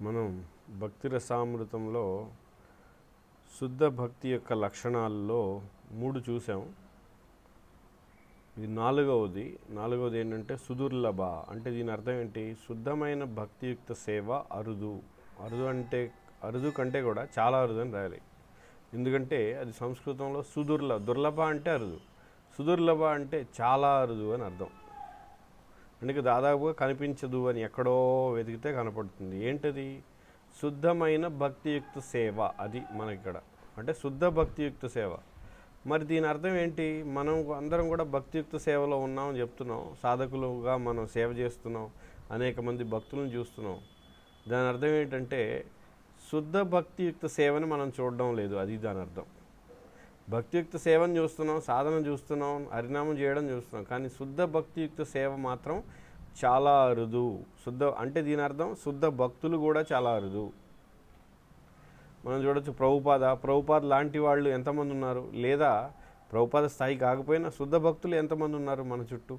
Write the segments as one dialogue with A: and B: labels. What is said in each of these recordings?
A: మనం భక్తి రసామృతంలో శుద్ధ భక్తి యొక్క లక్షణాల్లో మూడు చూసాం. ఇది నాలుగవది. నాలుగవది ఏంటంటే సుదుర్లభ. అంటే దీని అర్థం ఏంటి? శుద్ధమైన భక్తియుక్త సేవ అరుదు. అరుదు అంటే అరుదు కంటే కూడా చాలా అరుదు అని రాయాలి. ఎందుకంటే అది సంస్కృతంలో సుదుర్ల దుర్లభ అంటే అరుదు. సుదుర్లభ అంటే చాలా అరుదు అని అర్థం. అందుకే దాదాపుగా కనిపించదు అని ఎక్కడో వెతికితే కనపడుతుంది. ఏంటది? శుద్ధమైన భక్తియుక్త సేవ అది మనకిక్కడ. అంటే శుద్ధ భక్తియుక్త సేవ. మరి దీని అర్థం ఏంటి? మనం అందరం కూడా భక్తియుక్త సేవలో ఉన్నామని చెప్తున్నాం. సాధకులుగా మనం సేవ చేస్తున్నాం. అనేక మంది భక్తులను చూస్తున్నాం. దాని అర్థం ఏంటంటే శుద్ధ భక్తియుక్త సేవని మనం చూడడం లేదు. అది దాని అర్థం. భక్తియుక్త సేవను చూస్తున్నాం సాధన చూస్తున్నాం హరినామం చేయడం చూస్తున్నాం. కానీ శుద్ధ భక్తియుక్త సేవ మాత్రం చాలా అరుదు. శుద్ధ అంటే దీని అర్థం శుద్ధ భక్తులు కూడా చాలా అరుదు. మనం చూడొచ్చు ప్రభుపాద ప్రభుపాద లాంటి వాళ్ళు ఎంతమంది ఉన్నారు? లేదా ప్రభుపాద స్థాయి కాకపోయినా శుద్ధ భక్తులు ఎంతమంది ఉన్నారు మన చుట్టూ?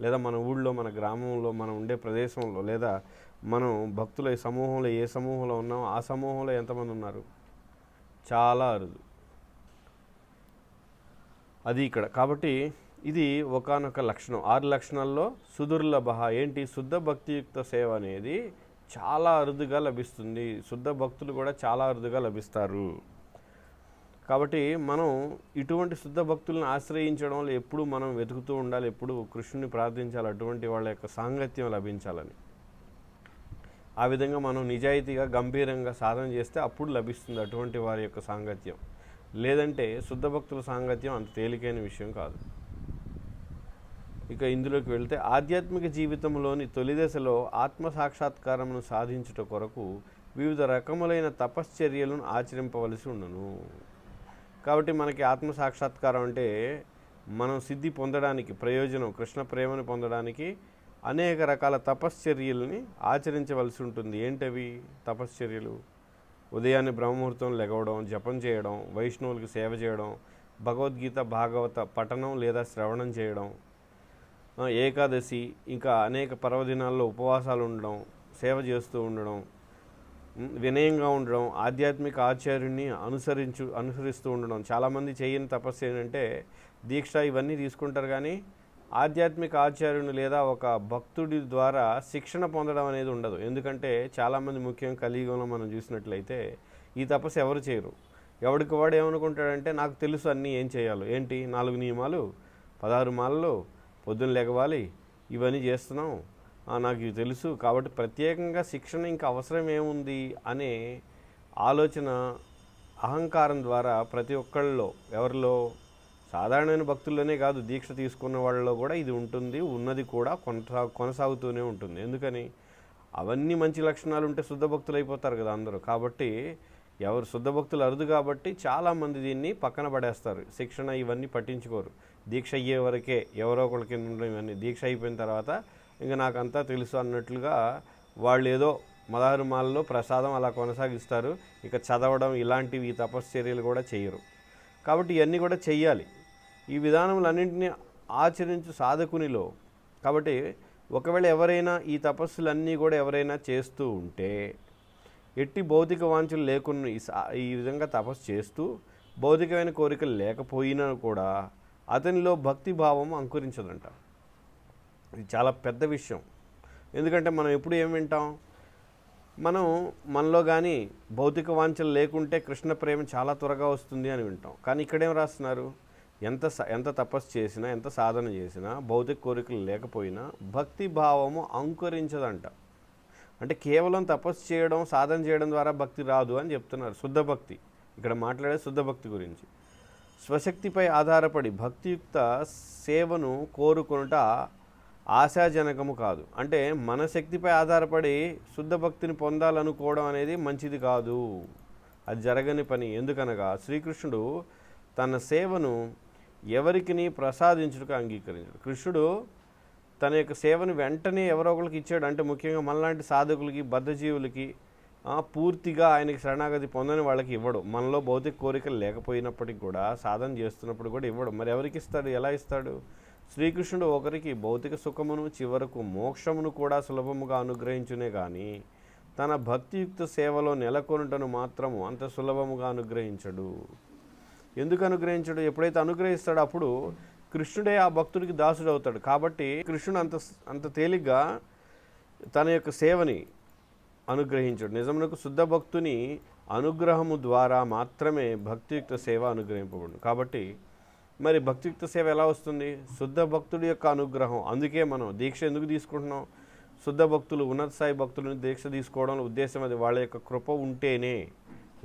A: లేదా మన ఊళ్ళో మన గ్రామంలో మనం ఉండే ప్రదేశంలో లేదా మనం భక్తుల సమూహంలో ఏ సమూహంలో ఉన్నామో ఆ సమూహంలో ఎంతమంది ఉన్నారు? చాలా అరుదు. అది ఇక్కడ. కాబట్టి ఇది ఒకానొక లక్షణం. ఆరు లక్షణాల్లో సుదుర్లభ ఏంటి? శుద్ధ భక్తియుక్త సేవ అనేది చాలా అరుదుగా లభిస్తుంది. శుద్ధ భక్తులు కూడా చాలా అరుదుగా లభిస్తారు. కాబట్టి మనం ఇటువంటి శుద్ధ భక్తులను ఆశ్రయించడంలో ఎప్పుడు మనం వెతుకుతూ ఉండాలి ఎప్పుడు కృష్ణుని ప్రార్థించాలి అటువంటి వాళ్ళ యొక్క సాంగత్యం లభించాలని. ఆ విధంగా మనం నిజాయితీగా గంభీరంగా సాధన చేస్తే అప్పుడు లభిస్తుంది అటువంటి వారి యొక్క సాంగత్యం. లేదంటే శుద్ధ భక్తుల సాంగత్యం అంత తేలికైన విషయం కాదు. ఇక ఇందులోకి వెళితే ఆధ్యాత్మిక జీవితంలోని తొలి దశలో ఆత్మ సాక్షాత్కారమును సాధించుట కొరకు వివిధ రకములైన తపశ్చర్యలను ఆచరింపవలసి ఉండను కాబట్టి మనకి ఆత్మ సాక్షాత్కారం అంటే మనం సిద్ధి పొందడానికి ప్రయోజనం కృష్ణ ప్రేమను పొందడానికి అనేక రకాల తపశ్చర్యలని ఆచరించవలసి ఉంటుంది. ఏంటవి తపశ్చర్యలు? ఉదయాన్నే బ్రహ్మముహూర్తం లెగవడం జపం చేయడం వైష్ణవులకు సేవ చేయడం భగవద్గీత భాగవత పఠనం లేదా శ్రవణం చేయడం ఏకాదశి ఇంకా అనేక పర్వదినాల్లో ఉపవాసాలు ఉండడం సేవ చేస్తూ ఉండడం వినయంగా ఉండడం ఆధ్యాత్మిక ఆచార్యుని అనుసరించు అనుసరిస్తూ ఉండడం. చాలామంది చేయని తపస్సు ఏంటంటే దీక్ష ఇవన్నీ తీసుకుంటారు కానీ ఆధ్యాత్మిక ఆచార్యుని లేదా ఒక భక్తుడి ద్వారా శిక్షణ పొందడం అనేది ఉండదు. ఎందుకంటే చాలామంది ముఖ్యంగా కలియుగంలో మనం చూసినట్లయితే ఈ తపస్సు ఎవరు చేయరు. ఎవడికి వాడు ఏమనుకుంటాడంటే నాకు తెలుసు అన్నీ ఏం చేయాలో. ఏంటి? నాలుగు నియమాలు పదహారు మాలలు పొద్దున్న లెగవాలి ఇవన్నీ చేస్తున్నాం. నాకు ఇవి తెలుసు. కాబట్టి ప్రత్యేకంగా శిక్షణ ఇంకా అవసరం ఏముంది? అనే ఆలోచన అహంకారం ద్వారా ప్రతి ఒక్కళ్ళలో ఎవరిలో సాధారణమైన భక్తుల్లోనే కాదు దీక్ష తీసుకున్న వాళ్ళలో కూడా ఇది ఉంటుంది ఉన్నది కూడా కొనసా కొనసాగుతూనే ఉంటుంది. ఎందుకని? అవన్నీ మంచి లక్షణాలు ఉంటే శుద్ధ భక్తులు అయిపోతారు కదా అందరూ. కాబట్టి ఎవరు శుద్ధ భక్తులు అరుదు కాబట్టి చాలామంది దీన్ని పక్కన పడేస్తారు. శిక్షణ ఇవన్నీ పట్టించుకోరు. దీక్ష అయ్యే వరకే ఎవరో ఒకరి కింద ఉండడం ఇవన్నీ. దీక్ష అయిపోయిన తర్వాత ఇంకా నాకంతా తెలుసు అన్నట్లుగా వాళ్ళు ఏదో మదారుమాలలో ప్రసాదం అలా కొనసాగిస్తారు. ఇక చదవడం ఇలాంటివి ఈ తపశ్చర్యలు కూడా చేయరు. కాబట్టి ఇవన్నీ కూడా చెయ్యాలి. ఈ విధానములన్నింటినీ ఆచరించు సాధకునిలో. కాబట్టి ఒకవేళ ఎవరైనా ఈ తపస్సులన్నీ కూడా ఎవరైనా చేస్తూ ఉంటే ఎట్టి భౌతిక వాంఛలు లేకుండా ఈ సా- ఈ విధంగా తపస్సు చేస్తూ భౌతికమైన కోరికలు లేకపోయినా కూడా అతనిలో భక్తి భావం అంకురించదంట. ఇది చాలా పెద్ద విషయం. ఎందుకంటే మనం ఎప్పుడు ఏం వింటాం? మనం మనలో కానీ భౌతిక వాంఛలు లేకుంటే కృష్ణ ప్రేమ చాలా త్వరగా వస్తుంది అని వింటాం. కానీ ఇక్కడేం రాస్తున్నారు? ఎంత ఎంత తపస్సు చేసినా ఎంత సాధన చేసినా భౌతిక కోరికలు లేకపోయినా భక్తి భావము అంకురించదంట. అంటే కేవలం తపస్సు చేయడం సాధన చేయడం ద్వారా భక్తి రాదు అని చెప్తున్నారు శుద్ధ భక్తి. ఇక్కడ మాట్లాడే శుద్ధ భక్తి గురించి. స్వశక్తిపై ఆధారపడి భక్తియుక్త సేవను కోరుకొనుట ఆశాజనకము కాదు. అంటే మన శక్తిపై ఆధారపడి శుద్ధ భక్తిని పొందాలనుకోవడం అనేది మంచిది కాదు. అది జరగని పని. ఎందుకనగా శ్రీకృష్ణుడు తన సేవను ఎవరికిని ప్రసాదించుటకు అంగీకరించాడు. కృష్ణుడు తన యొక్క సేవను వెంటనే ఎవరో ఒకరికి ఇచ్చాడు. అంటే ముఖ్యంగా మనలాంటి సాధకులకి బద్ధజీవులకి పూర్తిగా ఆయనకి శరణాగతి పొందని వాళ్ళకి ఇవ్వడు. మనలో భౌతిక కోరికలు లేకపోయినప్పటికీ కూడా సాధన చేస్తున్నప్పుడు కూడా ఇవ్వడు. మరి ఎవరికి ఇస్తాడు? ఎలా ఇస్తాడు? శ్రీకృష్ణుడు ఒకరికి భౌతిక సుఖమును చివరకు మోక్షమును కూడా సులభముగా అనుగ్రహించునే కానీ తన భక్తియుక్త సేవలో నెలకొనుటను మాత్రము అంత సులభముగా అనుగ్రహించడు. ఎందుకు అనుగ్రహించడు ఎప్పుడైతే అనుగ్రహిస్తాడో అప్పుడు కృష్ణుడే ఆ భక్తుడికి దాసుడు అవుతాడు కాబట్టి కృష్ణుడు అంత అంత తేలిగ్గా తన యొక్క సేవని అనుగ్రహించడు. నిజమునకు శుద్ధ భక్తుని అనుగ్రహము ద్వారా మాత్రమే భక్తియుక్త సేవ అనుగ్రహింపబడు కాబట్టి మరి భక్తియుక్త సేవ ఎలా వస్తుంది? శుద్ధ భక్తుడి యొక్క అనుగ్రహం. అందుకే మనం దీక్ష ఎందుకు తీసుకుంటున్నాం? శుద్ధ భక్తులు ఉన్నత స్థాయి భక్తులను దీక్ష తీసుకోవడంలో ఉద్దేశం అది. వాళ్ళ యొక్క కృప ఉంటేనే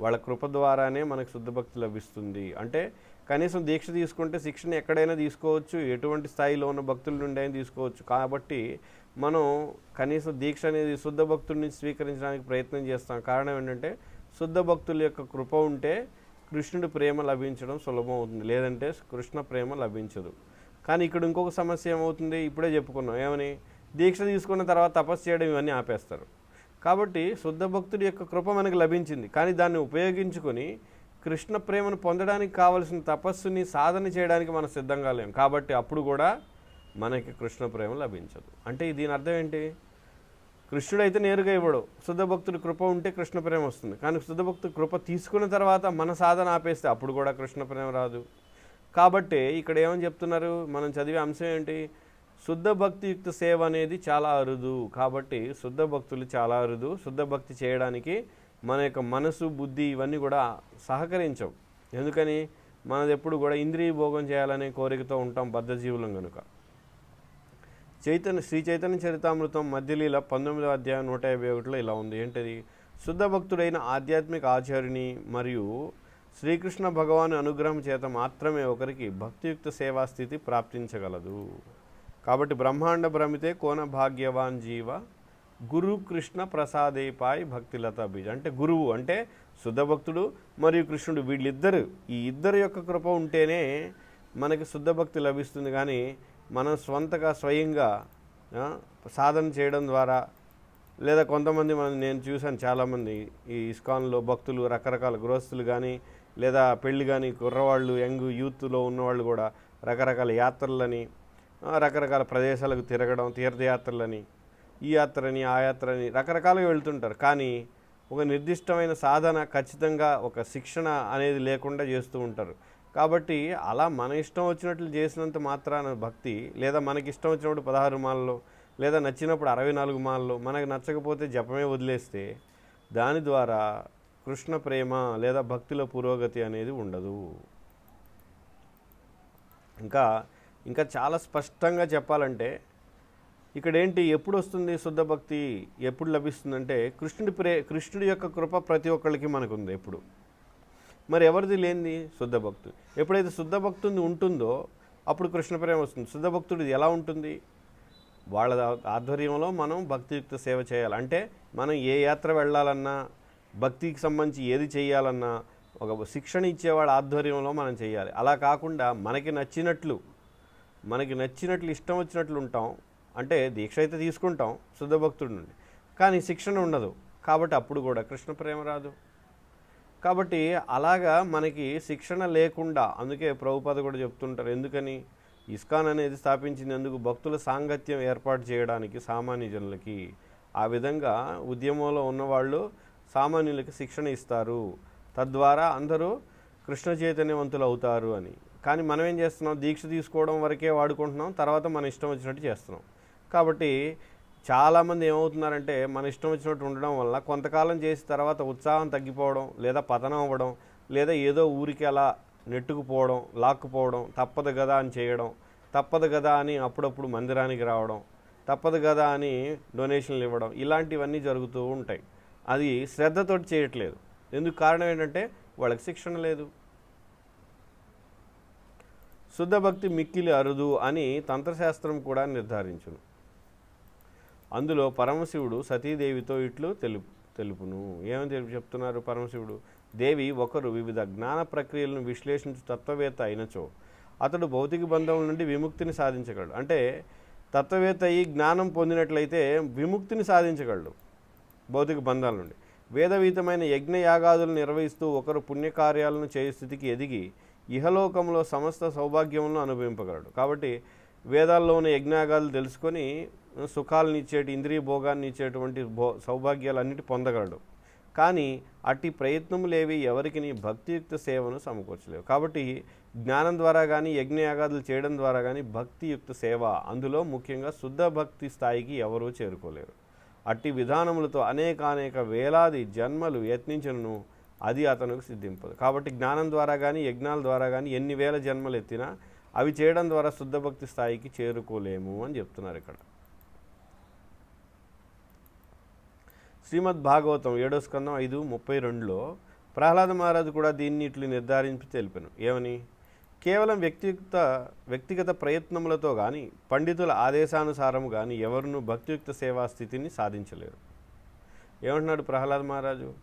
A: వాళ్ళ కృప ద్వారానే మనకు శుద్ధ భక్తి లభిస్తుంది. అంటే కనీసం దీక్ష తీసుకుంటే శిక్షణ ఎక్కడైనా తీసుకోవచ్చు ఎటువంటి స్థాయిలో ఉన్న భక్తుల నుండి అయినా తీసుకోవచ్చు. కాబట్టి మనం కనీసం దీక్ష అనేది శుద్ధ భక్తుడిని స్వీకరించడానికి ప్రయత్నం చేస్తాం. కారణం ఏంటంటే శుద్ధ భక్తుల యొక్క కృప ఉంటే కృష్ణుడి ప్రేమ లభించడం సులభం అవుతుంది. లేదంటే కృష్ణ ప్రేమ లభించదు. కానీ ఇక్కడ ఇంకొక సమస్య ఏమవుతుంది? ఇప్పుడే చెప్పుకున్నాం. ఏమని? దీక్ష తీసుకున్న తర్వాత తపస్సు చేయడం ఇవన్నీ ఆపేస్తారు. కాబట్టి శుద్ధ భక్తుడి యొక్క కృప మనకు లభించింది. కానీ దాన్ని ఉపయోగించుకొని కృష్ణ ప్రేమను పొందడానికి కావలసిన తపస్సుని సాధన చేయడానికి మనం సిద్ధంగా లేం. కాబట్టి అప్పుడు కూడా మనకి కృష్ణ ప్రేమ లభించదు. అంటే దీని అర్థం ఏంటి? కృష్ణుడైతే నేరుగా ఇవ్వడు. శుద్ధ భక్తుడి కృప ఉంటే కృష్ణ ప్రేమ వస్తుంది. కానీ శుద్ధ భక్తుడి కృప తీసుకున్న తర్వాత మన సాధన ఆపేస్తే అప్పుడు కూడా కృష్ణ ప్రేమ రాదు. కాబట్టి ఇక్కడ ఏమని చెప్తున్నారు? మనం చదివే అంశం ఏంటి? శుద్ధ భక్తియుక్త సేవ అనేది చాలా అరుదు. కాబట్టి శుద్ధ భక్తులు చాలా అరుదు. శుద్ధ భక్తి చేయడానికి మన యొక్క మనసు బుద్ధి ఇవన్నీ కూడా సహకరించవు. ఎందుకని? మనది ఎప్పుడు కూడా ఇంద్రియ భోగం చేయాలనే కోరికతో ఉంటాం బద్ధజీవులం కనుక చైతన్య శ్రీ చైతన్య చరితామృతం మధ్యలీల పంతొమ్మిదవ అధ్యాయం నూట యాభై ఒకటిలో ఇలా ఉంది. ఏంటది? శుద్ధ భక్తుడైన ఆధ్యాత్మిక ఆచార్యుని మరియు శ్రీకృష్ణ భగవాను అనుగ్రహం చేత మాత్రమే ఒకరికి భక్తియుక్త సేవా స్థితి ప్రాప్తించగలదు. కాబట్టి బ్రహ్మాండ భ్రమితే కోన భాగ్యవాన్ జీవ గురు కృష్ణ ప్రసాదేపాయ్ భక్తిలత బీజ. అంటే గురువు అంటే శుద్ధ భక్తుడు మరియు కృష్ణుడు వీళ్ళిద్దరు. ఈ ఇద్దరు యొక్క కృప ఉంటేనే మనకి శుద్ధ భక్తి లభిస్తుంది కానీ మనం స్వంతగా స్వయంగా సాధన చేయడం ద్వారా లేదా కొంతమంది మనం నేను చూశాను చాలామంది ఈ ఇస్కాన్లో భక్తులు రకరకాల గృహస్థులు కానీ లేదా పెళ్ళి కానీ కుర్రవాళ్ళు యంగ్ యూత్లో ఉన్నవాళ్ళు కూడా రకరకాల యాత్రలని రకరకాల ప్రదేశాలకు తిరగడం తీర్థయాత్రలని ఈ యాత్రని ఆ యాత్రని రకరకాలుగా వెళ్తుంటారు. కానీ ఒక నిర్దిష్టమైన సాధన ఖచ్చితంగా ఒక శిక్షణ అనేది లేకుండా చేస్తూ ఉంటారు. కాబట్టి అలా మన ఇష్టం వచ్చినట్లు చేసినంత మాత్రాన భక్తి లేదా మనకి ఇష్టం వచ్చినప్పుడు పదహారు మాలలో లేదా నచ్చినప్పుడు అరవై నాలుగు మాలలో మనకు నచ్చకపోతే జపమే వదిలేస్తే దాని ద్వారా కృష్ణ ప్రేమ లేదా భక్తిలో పురోగతి అనేది ఉండదు. ఇంకా ఇంకా చాలా స్పష్టంగా చెప్పాలంటే ఇక్కడ ఏంటి ఎప్పుడు వస్తుంది శుద్ధ భక్తి ఎప్పుడు లభిస్తుందంటే కృష్ణుడి ప్రే కృష్ణుడి యొక్క కృప ప్రతి ఒక్కళ్ళకి మనకు ఉంది ఎప్పుడు. మరి ఎవరిది లేనిది? శుద్ధ భక్తు ఎప్పుడైతే శుద్ధ భక్తుడి ఉంటుందో అప్పుడు కృష్ణ ప్రేమ వస్తుంది. శుద్ధ భక్తుడిది ఎలా ఉంటుంది? వాళ్ళ ఆధ్వర్యంలో మనం భక్తియుక్త సేవ చేయాలి. అంటే మనం ఏ యాత్ర వెళ్ళాలన్నా భక్తికి సంబంధించి ఏది చేయాలన్నా ఒక శిక్షణ ఇచ్చేవాళ్ళ ఆధ్వర్యంలో మనం చేయాలి. అలా కాకుండా మనకి నచ్చినట్లు మనకి నచ్చినట్లు ఇష్టం వచ్చినట్లు ఉంటాం. అంటే దీక్ష అయితే తీసుకుంటాం శుద్ధ భక్తుడి నుండి. కానీ శిక్షణ ఉండదు. కాబట్టి అప్పుడు కూడా కృష్ణ ప్రేమ రాదు. కాబట్టి అలాగా మనకి శిక్షణ లేకుండా అందుకే ప్రభుపాద కూడా చెప్తుంటారు ఎందుకని? ఇస్కాన్ అనేది స్థాపించింది భక్తుల సాంగత్యం ఏర్పాటు చేయడానికి సామాన్య జనులకి ఆ విధంగా ఉద్యమంలో ఉన్నవాళ్ళు సామాన్యులకి శిక్షణ ఇస్తారు. తద్వారా అందరూ కృష్ణ చైతన్యవంతులు అవుతారు అని. కానీ మనం ఏం చేస్తున్నాం? దీక్ష తీసుకోవడం వరకే వాడుకుంటున్నాం. తర్వాత మన ఇష్టం వచ్చినట్టు చేస్తున్నాం. కాబట్టి చాలామంది ఏమవుతున్నారంటే మన ఇష్టం వచ్చినట్టు ఉండడం వల్ల కొంతకాలం చేసిన తర్వాత ఉత్సాహం తగ్గిపోవడం లేదా పతనం అవ్వడం లేదా ఏదో ఊరికి అలా నెట్టుకుపోవడం లాక్కుపోవడం తప్పదు కదా అని చేయడం తప్పదు కదా అని అప్పుడప్పుడు మందిరానికి రావడం తప్పదు కదా అని డొనేషన్లు ఇవ్వడం ఇలాంటివన్నీ జరుగుతూ ఉంటాయి. అది శ్రద్ధతోటి చేయట్లేదు. ఎందుకు కారణం ఏంటంటే వాళ్ళకి శిక్షణ లేదు. శుద్ధ భక్తి మిక్కిలి అరుదు అని తంత్రశాస్త్రం కూడా నిర్ధారించును. అందులో పరమశివుడు సతీదేవితో ఇట్లు తెలుపు తెలుపును. ఏమని తెలుపు చెప్తున్నారు పరమశివుడు? దేవి ఒకరు వివిధ జ్ఞాన ప్రక్రియలను విశ్లేషించు తత్వవేత్త అయినచో అతడు భౌతిక బంధం నుండి విముక్తిని సాధించగలడు. అంటే తత్వవేత్త అయి జ్ఞానం పొందినట్లయితే విముక్తిని సాధించగలడు భౌతిక బంధాల నుండి. వేదవీతమైన యజ్ఞ యాగాదులను నిర్వహిస్తూ ఒకరు పుణ్యకార్యాలను చేయ స్థితికి ఎదిగి ఇహలోకంలో సమస్త సౌభాగ్యములను అనుభవింపగలడు. కాబట్టి వేదాల్లో ఉన్న యజ్ఞాగాలు తెలుసుకొని సుఖాలను ఇచ్చేటి ఇంద్రియ భోగాన్ని ఇచ్చేటువంటి భో సౌభాగ్యాలన్నిటి పొందగలడు. కానీ అట్టి ప్రయత్నములేవి ఎవరికి భక్తియుక్త సేవను సమకూర్చలేవు. కాబట్టి జ్ఞానం ద్వారా కానీ యజ్ఞయాగాదులు చేయడం ద్వారా కానీ భక్తియుక్త సేవ అందులో ముఖ్యంగా శుద్ధ భక్తి స్థాయికి ఎవరూ చేరుకోలేరు. అట్టి విధానములతో అనేకానేక వేలాది జన్మలు యత్నించను అది అతనికి సిద్ధింపదు. కాబట్టి జ్ఞానం ద్వారా కానీ యజ్ఞాల ద్వారా కానీ ఎన్ని వేల జన్మలు ఎత్తినా అవి చేయడం ద్వారా శుద్ధ భక్తి స్థాయికి చేరుకోలేము అని చెప్తున్నారు ఇక్కడ. శ్రీమద్ భాగవతం ఏడో స్కందం ఐదు ముప్పై రెండులో ప్రహ్లాద మహారాజు కూడా దీన్ని ఇట్లు నిర్ధారించి తెలిపాను. ఏమని? కేవలం వ్యక్తియుక్త వ్యక్తిగత ప్రయత్నములతో కానీ పండితుల ఆదేశానుసారం కానీ ఎవరునూ భక్తియుక్త సేవా స్థితిని సాధించలేరు. ఏమంటున్నాడు ప్రహ్లాద మహారాజు?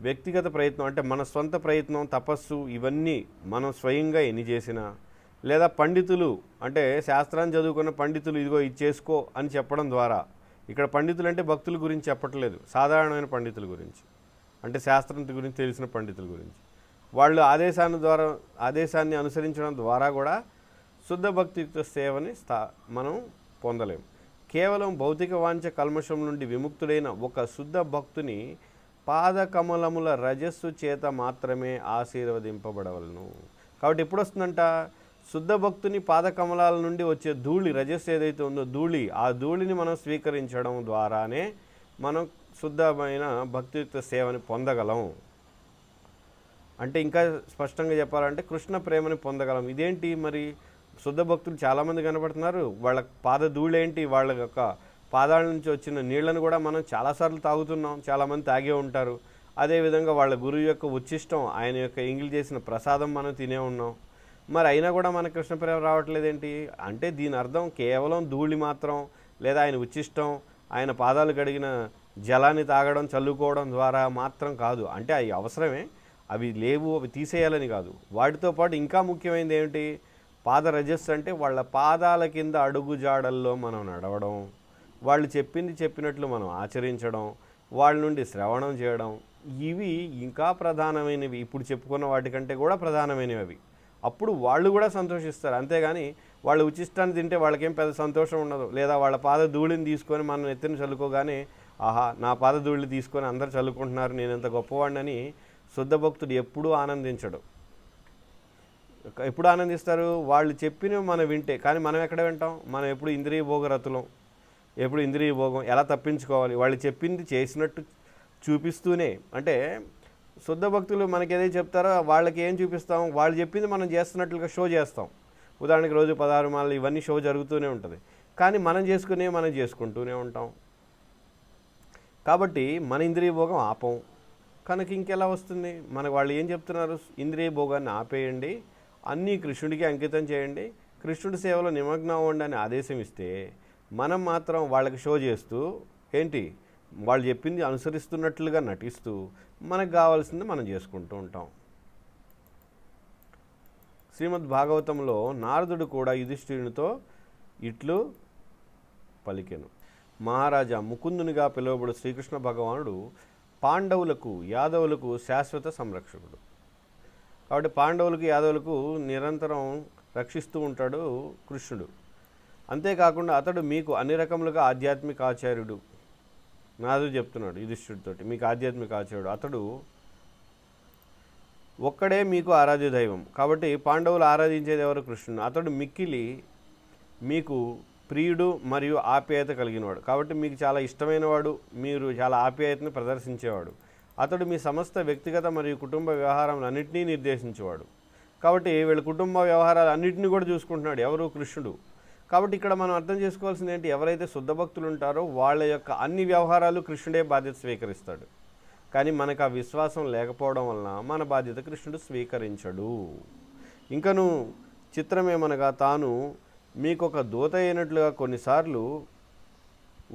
A: వ్యక్తిగత ప్రయత్నం అంటే మన సొంత ప్రయత్నం తపస్సు ఇవన్నీ మనం స్వయంగా ఎన్ని చేసినా లేదా పండితులు అంటే శాస్త్రాన్ని చదువుకున్న పండితులు ఇదిగో ఇది చేసుకో అని చెప్పడం ద్వారా ఇక్కడ పండితులు అంటే భక్తుల గురించి చెప్పట్లేదు సాధారణమైన పండితుల గురించి అంటే శాస్త్రం గురించి తెలిసిన పండితుల గురించి. వాళ్ళు ఆదేశాన్ని ద్వారా ఆదేశాన్ని అనుసరించడం ద్వారా కూడా శుద్ధ భక్తియుక్త సేవని స్థా మనం పొందలేం. కేవలం భౌతిక వాంఛ కల్మషం నుండి విముక్తుడైన ఒక శుద్ధ భక్తుని పాదకమలముల రజస్సు చేత మాత్రమే ఆశీర్వదింపబడవలను. కాబట్టి ఎప్పుడు వస్తుందంట శుద్ధ భక్తుని పాదకమలాల నుండి వచ్చే ధూళి రజస్సు ఏదైతే ఉందో ధూళి ఆ ధూళిని మనం స్వీకరించడం ద్వారానే మనం శుద్ధమైన భక్తియుక్త సేవని పొందగలం. అంటే ఇంకా స్పష్టంగా చెప్పాలంటే కృష్ణ ప్రేమని పొందగలం. ఇదేంటి మరి? శుద్ధ భక్తులు చాలామంది కనబడుతున్నారు వాళ్ళ పాద ధూళేంటి? వాళ్ళ యొక్క పాదాల నుంచి వచ్చిన నీళ్ళను కూడా మనం చాలాసార్లు తాగుతున్నాం చాలామంది తాగే ఉంటారు. అదేవిధంగా వాళ్ళ గురువు యొక్క ఉచ్చిష్టం ఆయన యొక్క ఇంగిల్ చేసిన ప్రసాదం మనం తినే ఉన్నాం. మరి అయినా కూడా మన కృష్ణప్రేమ రావట్లేదేంటి? అంటే దీని అర్థం కేవలం ధూళి మాత్రం లేదా ఆయన ఉచ్చిష్టం ఆయన పాదాలు కడిగిన జలాన్ని తాగడం చల్లుకోవడం ద్వారా మాత్రం కాదు. అంటే అవి అవసరమే. అవి లేవు అవి తీసేయాలని కాదు. వాటితో పాటు ఇంకా ముఖ్యమైనది ఏమిటి? పాద రజస్సు అంటే వాళ్ళ పాదాల కింద అడుగు జాడల్లో మనం నడవడం. వాళ్ళు చెప్పింది చెప్పినట్లు మనం ఆచరించడం వాళ్ళ నుండి శ్రవణం చేయడం ఇవి ఇంకా ప్రధానమైనవి. ఇప్పుడు చెప్పుకున్న వాటికంటే కూడా ప్రధానమైనవి అవి. అప్పుడు వాళ్ళు కూడా సంతోషిస్తారు. అంతేగాని వాళ్ళు ఉచిష్టాన్ని తింటే వాళ్ళకేం పెద్ద సంతోషం ఉండదు. లేదా వాళ్ళ పాద ధూళిని తీసుకొని మనం ఎత్తిన చల్లుకోగానే ఆహా నా పాద ధూళి తీసుకొని అందరు చల్లుకుంటున్నారు నేను ఎంత గొప్పవాడినని శుద్ధ భక్తుడు ఎప్పుడూ ఆనందించడు. ఎప్పుడు ఆనందిస్తారు? వాళ్ళు చెప్పినవి మనం వింటే. కానీ మనం ఎక్కడ వింటాం? మనం ఎప్పుడు ఇంద్రియ భోగరతులం ఎప్పుడు ఇంద్రియ భోగం ఎలా తప్పించుకోవాలి? వాళ్ళు చెప్పింది చేసినట్టు చూపిస్తూనే అంటే శుద్ధ భక్తులు మనకి ఏదైతే చెప్తారో వాళ్ళకి ఏం చూపిస్తాం? వాళ్ళు చెప్పింది మనం చేస్తున్నట్లుగా షో చేస్తాం. ఉదాహరణకి రోజు పదహారు మాలలు ఇవన్నీ షో జరుగుతూనే ఉంటుంది. కానీ మనం చేసుకునే మనం చేసుకుంటూనే ఉంటాం. కాబట్టి మన ఇంద్రియ భోగం ఆపం. కనుక ఇంకెలా వస్తుంది? మనకు వాళ్ళు ఏం చెప్తున్నారు? ఇంద్రియ భోగాన్ని ఆపేయండి. అన్నీ కృష్ణుడికి అంకితం చేయండి. కృష్ణుడి సేవలో నిమగ్నం అవ్వండి అని ఆదేశం ఇస్తే మనం మాత్రం వాళ్ళకి షో చేస్తూ ఏంటి? వాళ్ళు చెప్పింది అనుసరిస్తున్నట్లుగా నటిస్తూ మనకు కావాల్సింది మనం చేసుకుంటూ ఉంటాం. శ్రీమద్ భాగవతంలో నారదుడు కూడా యుధిష్ఠిరునితో ఇట్లు పలికెను. మహారాజా ముకుందునిగా పిలువబడు శ్రీకృష్ణ భగవానుడు పాండవులకు యాదవులకు శాశ్వత సంరక్షకుడు. కాబట్టి పాండవులకు యాదవులకు నిరంతరం రక్షిస్తూ ఉంటాడు కృష్ణుడు. అంతేకాకుండా అతడు మీకు అన్ని రకములుగా ఆధ్యాత్మిక ఆచార్యుడు. నాదు చెప్తున్నాడు యుధిష్ఠుడితోటి మీకు ఆధ్యాత్మిక ఆచార్యుడు. అతడు ఒక్కడే మీకు ఆరాధ్య దైవం. కాబట్టి పాండవులు ఆరాధించేది ఎవరు? కృష్ణుడు. అతడు మిక్కిలి మీకు ప్రియుడు మరియు ఆప్యాయత కలిగినవాడు. కాబట్టి మీకు చాలా ఇష్టమైనవాడు మీరు చాలా ఆప్యాయతను ప్రదర్శించేవాడు. అతడు మీ సమస్త వ్యక్తిగత మరియు కుటుంబ వ్యవహారాలన్నింటినీ నిర్దేశించేవాడు. కాబట్టి వీళ్ళ కుటుంబ వ్యవహారాలు అన్నింటినీ కూడా చూసుకుంటున్నాడు ఎవరు? కృష్ణుడు. కాబట్టి ఇక్కడ మనం అర్థం చేసుకోవాల్సింది ఏంటి? ఎవరైతే శుద్ధ భక్తులు ఉంటారో వాళ్ళ యొక్క అన్ని వ్యవహారాలు కృష్ణుడే బాధ్యత స్వీకరిస్తాడు. కానీ మనకు ఆ విశ్వాసం లేకపోవడం వలన మన బాధ్యత కృష్ణుడు స్వీకరించడు. ఇంకను చిత్రమేమనగా తాను మీకు ఒక దూత అయినట్లుగా కొన్నిసార్లు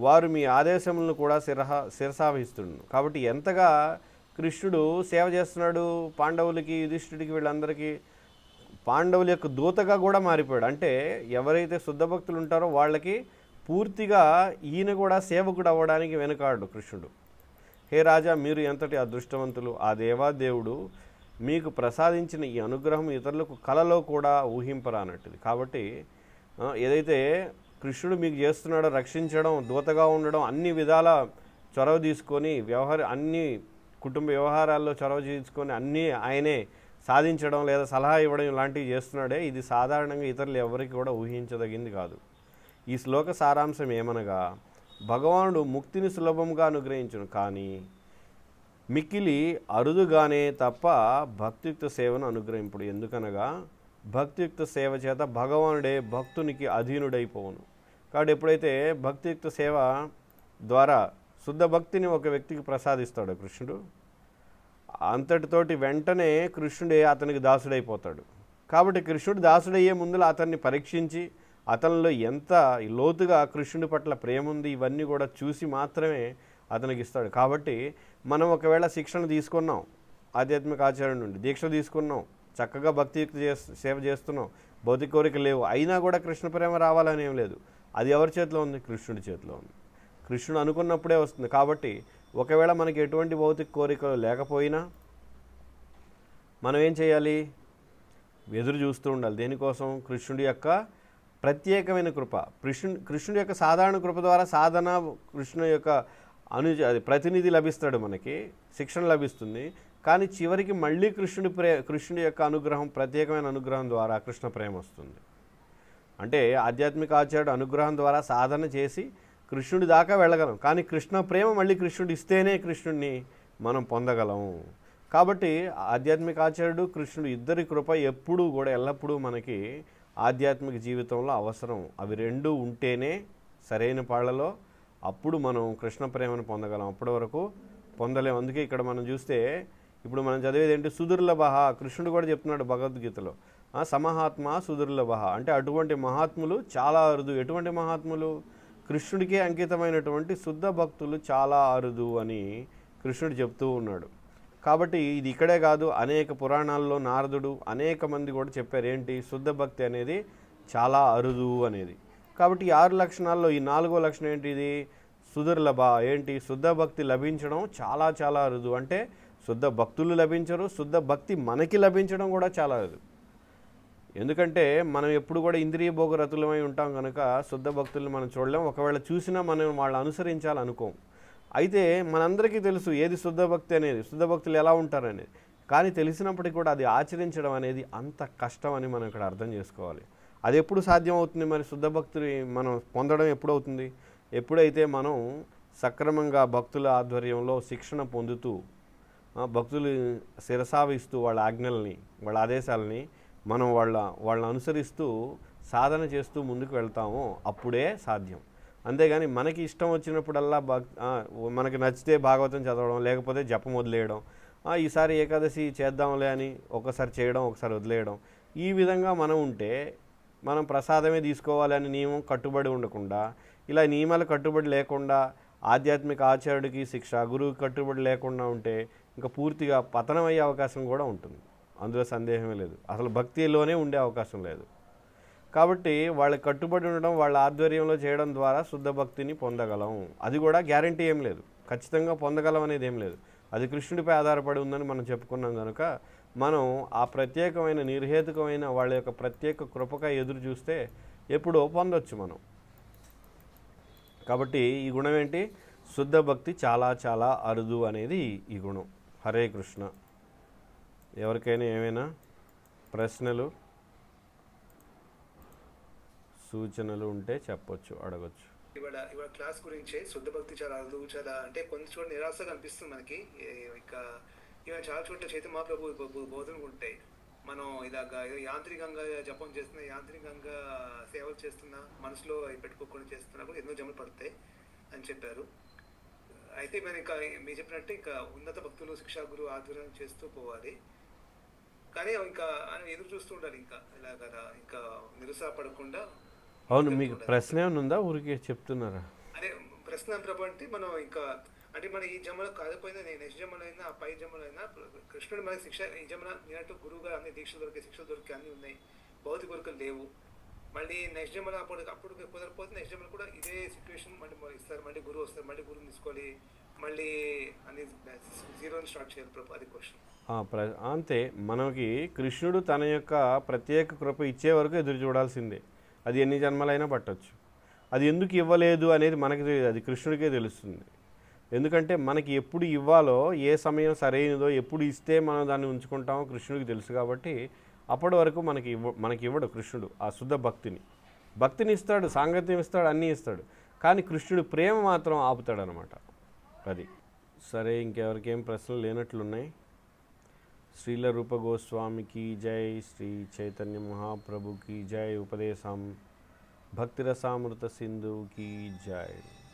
A: వారు మీ ఆదేశములను కూడా శిరహ శిరసావహిస్తుండు కాబట్టి ఎంతగా కృష్ణుడు సేవ చేస్తున్నాడు పాండవులకి యుధిష్ఠుడికి వీళ్ళందరికీ పాండవుల యొక్క దూతగా కూడా మారిపోయాడు. అంటే ఎవరైతే శుద్ధ భక్తులు ఉంటారో వాళ్ళకి పూర్తిగా ఈయన కూడా సేవకుడు అవ్వడానికి వెనుకాడు కృష్ణుడు. హే రాజా మీరు ఎంతటి అదృష్టవంతులు? ఆ దేవాదేవుడు మీకు ప్రసాదించిన ఈ అనుగ్రహం ఇతరులకు కలలో కూడా ఊహింపరానట్టుది. కాబట్టి ఏదైతే కృష్ణుడు మీకు చేస్తున్నాడో రక్షించడం దూతగా ఉండడం అన్ని విధాల చొరవ తీసుకొని వ్యవహార అన్ని కుటుంబ వ్యవహారాల్లో చొరవ తీసుకొని అన్నీ ఆయనే సాధించడం లేదా సలహా ఇవ్వడం ఇలాంటివి చేస్తున్నాడే. ఇది సాధారణంగా ఇతరులు ఎవరికి కూడా ఊహించదగింది కాదు. ఈ శ్లోక సారాంశం ఏమనగా భగవానుడు ముక్తిని సులభంగా అనుగ్రహించును కానీ మిక్కిలి అరుదుగానే తప్ప భక్తియుక్త సేవను అనుగ్రహింపుడు. ఎందుకనగా భక్తియుక్త సేవ చేత భగవానుడే భక్తునికి అధీనుడైపోవును. కాబట్టి ఎప్పుడైతే భక్తియుక్త సేవ ద్వారా శుద్ధ భక్తిని ఒక వ్యక్తికి ప్రసాదిస్తాడు కృష్ణుడు అంతటితోటి వెంటనే కృష్ణుడే అతనికి దాసుడైపోతాడు. కాబట్టి కృష్ణుడు దాసుడయ్యే ముందులో అతన్ని పరీక్షించి అతనిలో ఎంత లోతుగా కృష్ణుడి పట్ల ప్రేమ ఉంది ఇవన్నీ కూడా చూసి మాత్రమే అతనికి ఇస్తాడు. కాబట్టి మనం ఒకవేళ శిక్షణ తీసుకున్నాం ఆధ్యాత్మిక ఆచార్య నుండి దీక్ష తీసుకున్నాం చక్కగా భక్తి చేస్ సేవ చేస్తున్నాం భౌతిక కోరిక లేవు అయినా కూడా కృష్ణ ప్రేమ రావాలని ఏం లేదు. అది ఎవరి చేతిలో ఉంది? కృష్ణుడి చేతిలో ఉంది. కృష్ణుడు అనుకున్నప్పుడే వస్తుంది. కాబట్టి ఒకవేళ మనకి ఎటువంటి భౌతిక కోరికలు లేకపోయినా మనం ఏం చేయాలి? ఎదురు చూస్తూ ఉండాలి. దేనికోసం? కృష్ణుడి యొక్క ప్రత్యేకమైన కృప. కృష్ణు కృష్ణుడి యొక్క సాధారణ కృప ద్వారా సాధన కృష్ణుడి యొక్క అను అది ప్రతినిధి లభిస్తాడు మనకి శిక్షణ లభిస్తుంది. కానీ చివరికి మళ్ళీ కృష్ణుడి ప్రే కృష్ణుడి యొక్క అనుగ్రహం ప్రత్యేకమైన అనుగ్రహం ద్వారా కృష్ణ ప్రేమ వస్తుంది. అంటే ఆధ్యాత్మిక ఆచార్యుడు అనుగ్రహం ద్వారా సాధన చేసి కృష్ణుడి దాకా వెళ్ళగలం. కానీ కృష్ణ ప్రేమ మళ్ళీ కృష్ణుడు ఇస్తేనే కృష్ణుడిని మనం పొందగలం. కాబట్టి ఆధ్యాత్మిక ఆచార్యుడు కృష్ణుడు ఇద్దరి కృప ఎప్పుడూ కూడా ఎల్లప్పుడూ మనకి ఆధ్యాత్మిక జీవితంలో అవసరం. అవి రెండు ఉంటేనే సరైన పాళ్ళలో అప్పుడు మనం కృష్ణ ప్రేమను పొందగలం. అప్పటి వరకు పొందలేము అందుకే ఇక్కడ మనం చూస్తే ఇప్పుడు మనం చదివేది ఏంటి? సుదుర్లభ. కృష్ణుడు కూడా చెప్తున్నాడు భగవద్గీతలో. ఆ, సమహాత్మ సుదుర్లభ. అంటే అటువంటి మహాత్ములు చాలా అరుదు. ఎటువంటి మహాత్ములు? కృష్ణుడికే అంకితమైనటువంటి శుద్ధ భక్తులు చాలా అరుదు అని కృష్ణుడు చెప్తూ ఉన్నాడు. కాబట్టి ఇది ఇక్కడే కాదు అనేక పురాణాల్లో నారదుడు అనేక మంది కూడా చెప్పారు ఏంటి శుద్ధ భక్తి అనేది చాలా అరుదు అనేది. కాబట్టి ఈ ఆరు లక్షణాల్లో ఈ నాలుగో లక్షణం ఏంటి ఇది? సుదుర్లభ ఏంటి? శుద్ధ భక్తి లభించడం చాలా చాలా అరుదు. అంటే శుద్ధ భక్తులు లభించరు శుద్ధ భక్తి మనకి లభించడం కూడా చాలా అరుదు. ఎందుకంటే మనం ఎప్పుడు కూడా ఇంద్రియ భోగరతులమై ఉంటాం కనుక శుద్ధ భక్తుల్ని మనం చూడలేం. ఒకవేళ చూసినా మనం వాళ్ళు అనుసరించాలనుకోం. అయితే మనందరికీ తెలుసు ఏది శుద్ధ భక్తి అనేది శుద్ధ భక్తులు ఎలా ఉంటారనేది. కానీ తెలిసినప్పటికీ కూడా అది ఆచరించడం అనేది అంత కష్టం అని మనం ఇక్కడ అర్థం చేసుకోవాలి. అది ఎప్పుడు సాధ్యం అవుతుంది మరి శుద్ధ భక్తుని మనం పొందడం ఎప్పుడు అవుతుంది ఎప్పుడైతే మనం సక్రమంగా భక్తుల ఆధ్వర్యంలో శిక్షణ పొందుతూ భక్తులు శిరసావిస్తూ వాళ్ళ ఆజ్ఞల్ని వాళ్ళ ఆదేశాలని మనం వాళ్ళ వాళ్ళని అనుసరిస్తూ సాధన చేస్తూ ముందుకు వెళ్తామో అప్పుడే సాధ్యం. అంతేగాని మనకి ఇష్టం వచ్చినప్పుడల్లా భక్ మనకి నచ్చితే భాగవతం చదవడం లేకపోతే జపం వదిలేయడం ఈసారి ఏకాదశి చేద్దాంలే అని ఒకసారి చేయడం ఒకసారి వదిలేయడం ఈ విధంగా మనం ఉంటే మనం ప్రసాదమే తీసుకోవాలి అని నియమం కట్టుబడి ఉండకుండా ఇలా నియమాలు కట్టుబడి లేకుండా ఆధ్యాత్మిక ఆచార్యుడికి శిక్ష గురువుకి కట్టుబడి లేకుండా ఉంటే ఇంకా పూర్తిగా పతనం అయ్యే అవకాశం కూడా ఉంటుంది. అందులో సందేహమే లేదు. అసలు భక్తిలోనే ఉండే అవకాశం లేదు. కాబట్టి వాళ్ళకి కట్టుబడి ఉండడం వాళ్ళ ఆధ్వర్యంలో చేయడం ద్వారా శుద్ధ భక్తిని పొందగలం. అది కూడా గ్యారంటీ ఏం లేదు. ఖచ్చితంగా పొందగలం అనేది ఏం లేదు. అది కృష్ణుడిపై ఆధారపడి ఉందని మనం చెప్పుకున్నాం కనుక మనం ఆ ప్రత్యేకమైన నిర్హేతుకమైన వాళ్ళ యొక్క ప్రత్యేక కృపగా ఎదురు చూస్తే ఎప్పుడో పొందొచ్చు మనం. కాబట్టి ఈ గుణం ఏంటి? శుద్ధ భక్తి చాలా చాలా అరుదు అనేది ఈ గుణం. హరే కృష్ణ. ఎవరికైనా ఏమైనా ప్రశ్నలు సూచనలు ఉంటే చెప్పొచ్చు అడగొచ్చు.
B: ఇవాళ ఇవాళ క్లాస్ గురించే శుద్ధ భక్తి చాలా అరుదు చాలా అంటే కొన్ని చోట్ల నిరాశగా అనిపిస్తుంది మనకి. ఇక ఇంకా ఇవాళ చాలా చోట్ల చైతన్య మహాప్రభు బోధనలు ఉంటాయి. మనం ఇలాగా ఏదో యాంత్రికంగా జపం చేస్తున్నా యాంత్రికంగా సేవలు చేస్తున్నా మనసులో పెట్టుకోకుండా చేస్తున్నా కూడా ఎన్నో జమలు పడతాయి అని చెప్పారు. అయితే మరి ఇంకా మీరు చెప్పినట్టు ఇంకా ఉన్నత భక్తులు శిక్షా గురువు ఆధ్వర్యం చేస్తూ పోవాలి. కానీ ఇంకా ఆయన ఎదురు చూస్తూ ఉండాలి ఇంకా. ఇలా కదా ఇంకా నిరుత్సాహపడకుండా
A: అవును మీకు ప్రశ్న ఏమైనా ఉందా? ఊరికే చెప్తున్నారా?
B: అదే ప్రశ్న ప్రభు అంటే మనం ఇంకా అంటే మన ఈ జన్మలో కాకపోయినా నేను నెక్స్ట్ జన్మలో అయినా ఆ పై జన్మలో అయినా కృష్ణుడు మనకి శిక్ష ఈ జన్మలో నేనట్టు గురువు గారు అన్ని దీక్షలు దొరికే శిక్షలు దొరికే అన్ని ఉన్నాయి. భౌతిక కోరికలు లేవు. మళ్ళీ నెక్స్ట్ జన్మలో అప్పుడు అప్పుడు కుదరకపోతే నెక్స్ట్ జన్మలో కూడా ఇదే సిచ్యువేషన్ మళ్ళీ ఇస్తారు. మళ్ళీ గురువు వస్తారు. మళ్ళీ గురువుని తీసుకోవాలి. మళ్ళీ అన్ని జీరో స్టార్ట్ చేయాలి ప్రభు అది క్వశ్చన్
A: ప్ర అంతే. మనకి కృష్ణుడు తన యొక్క ప్రత్యేక కృప ఇచ్చే వరకు ఎదురు చూడాల్సిందే. అది ఎన్ని జన్మలైనా పట్టవచ్చు అది ఎందుకు ఇవ్వలేదు అనేది మనకి తెలియదు. అది కృష్ణుడికే తెలుస్తుంది. ఎందుకంటే మనకి ఎప్పుడు ఇవ్వాలో ఏ సమయం సరైనదో ఎప్పుడు ఇస్తే మనం దాన్ని ఉంచుకుంటామో కృష్ణుడికి తెలుసు కాబట్టి అప్పటి వరకు మనకి ఇవ్వ మనకి ఇవ్వడు కృష్ణుడు ఆ శుద్ధ భక్తిని. భక్తిని ఇస్తాడు సాంగత్యం ఇస్తాడు అన్నీ ఇస్తాడు. కానీ కృష్ణుడు ప్రేమ మాత్రం ఆపుతాడనమాట. అది. సరే ఇంకెవరికేం ప్రశ్నలు లేనట్లున్నాయి? శ్రీల రూప గోస్వామికి జై శ్రీ చైతన్య మహాప్రభుకి జై ఉపదేశం భక్తిరసామృత సింధుకి జై.